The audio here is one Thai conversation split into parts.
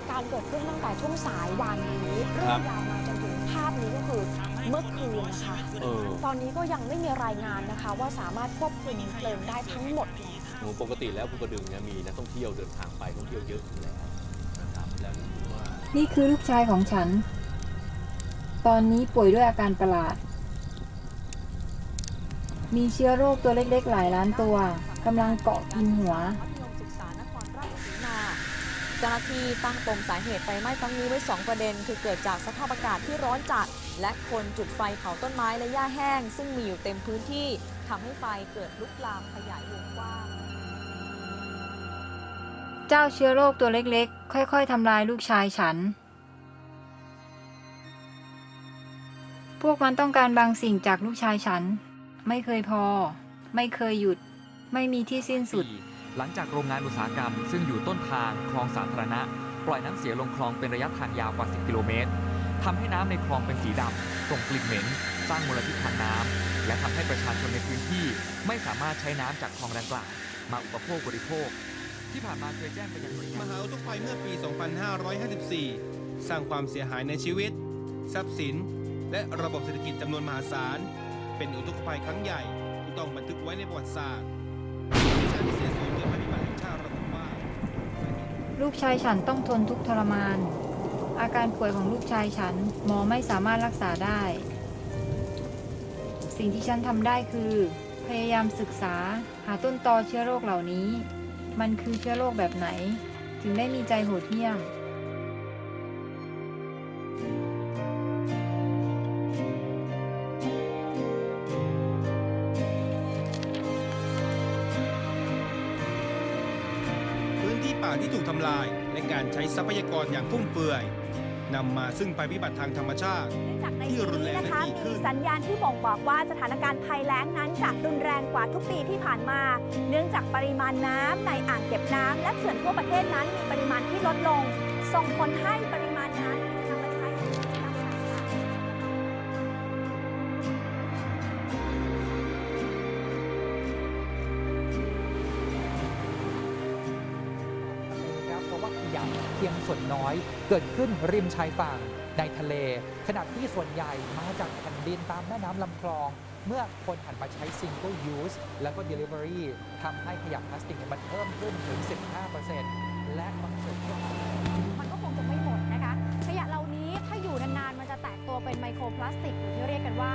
ตุการณ์เกิดขึ้นตั้งแต่ช่วงสายวานนี้เรื่ครัองบยาวมาจนถึงภาพนี้ก็คือเมื่อคืนนะคะ เออ ตอนนี้ก็ยังไม่มีรายงานนะคะ ว่าสามารถควบคุมเพลิงได้ทั้งหมดแล้ว หนูปกติแล้วภูกระดึงเนี่ยมีนักท่องเที่ยวเดินทางไปท่องเที่ยวเยอะอยู่แล้วนะครับแล้วรู้ว่านี่คือลูกชายของฉัน ตอนนี้ป่วยด้วยอาการประหลาด มีเชื้อโรคตัวเล็กๆหลายล้านตัวกำลังเกาะกินหัว เจ้าหน้าที่ตั้งปมสาเหตุไฟไหม้ครั้งนี้ไว้ 2 ประเด็น คือเกิดจากสภาพอากาศที่ร้อนจัด และคนจุดไฟเผาต้นไม้และหญ้าแห้ง ซึ่งมีอยู่เต็มพื้นที่ทำให้ไฟเกิดลุกลามขยายวงกว้าง เจ้าเชื้อโรคตัวเล็กๆ ค่อยๆทำลายลูกชายฉัน พวกมันต้องการบางสิ่งจากลูกชายฉัน ไม่เคยพอ ไม่เคยหยุด ไม่มีที่สิ้นสุดปี หลังจากโรงงานอุตสาหกรรม ซึ่งอยู่ต้นทางคลองสาธารณะ ปล่อยน้ำเสียลงคลองเป็นระยะทางยาวกว่า 10 กิโลเมตรทำให้น้ำในคลองเป็นสีดำส่งกลิ่นเหม็น สร้างมลพิษทางน้ำและทำให้ประชาชนในพื้นที่ไม่สามารถใช้น้ำจากคลองดังกล่าวมาอุปโภคบริโภค ที่ผ่านมาเคยแจ้งไปยังหน่วยงานมหาอุทกภัยเมื่อปี 2554 สร้างความเสียหายในชีวิต ทรัพย์สิน และระบบเศรษฐกิจจำนวนมหาศาล เป็นอุทกภัยครั้งใหญ่ที่ต้องบันทึกไว้ในประวัติศาสตร์วิชาพิเศษศูนย์เรือ ลูกชายฉันต้องทนทุกทรมาน อาการป่วยของลูกชายฉันหมอไม่สามารถรักษาได้ สิ่งที่ฉันทำได้คือ พยายามศึกษาหาต้นตอเชื้อโรคเหล่านี้ มันคือเชื้อโรคแบบไหน ถึงได้มีใจโหดเหี้ยม ป่าที่ถูกทำลาย และการใช้ทรัพยากรอย่างฟุ่มเฟือยนำมาซึ่งภัยพิบัติทางธรรมชาติ จากในที่ปีรุนแรนี้งนะคะและถี่ขึ้มีนสัญญาณที่บ่งบอกว่าสถานการณ์ภัยแล้งนั้นจะรุนแรงกว่าทุกปีที่ผ่านมา เนื่องจากปริมาณน้ำในอ่างเก็บน้ำและเขื่อนทั่วประเทศนั้นมีปริมาณที่ลดลง ส่งผลให้ปริมาณน้ำ เพราะว่าขยะเพียงส่วนน้อย เกิดขึ้นริมชายฝั่งในทะเล ขณะที่ส่วนใหญ่มาจากแผ่นดินตามแม่น้ำลำคลอง เมื่อคนหันมาใช้ single use แล้วก็ delivery ทำให้ขยะพลาสติกเนี่ยมันเพิ่มขึ้นถึง 15%และบางส่วนก็มันก็คงจะไม่หมดนะคะ ขยะเหล่านี้ถ้าอยู่นานๆ มันจะแตกตัวเป็นไมโครพลาสติกหรือที่เรียกกันว่า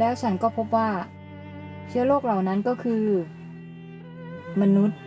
แล้วฉันก็พบว่า เชื้อโรคเหล่านั้นก็คือ มนุษย์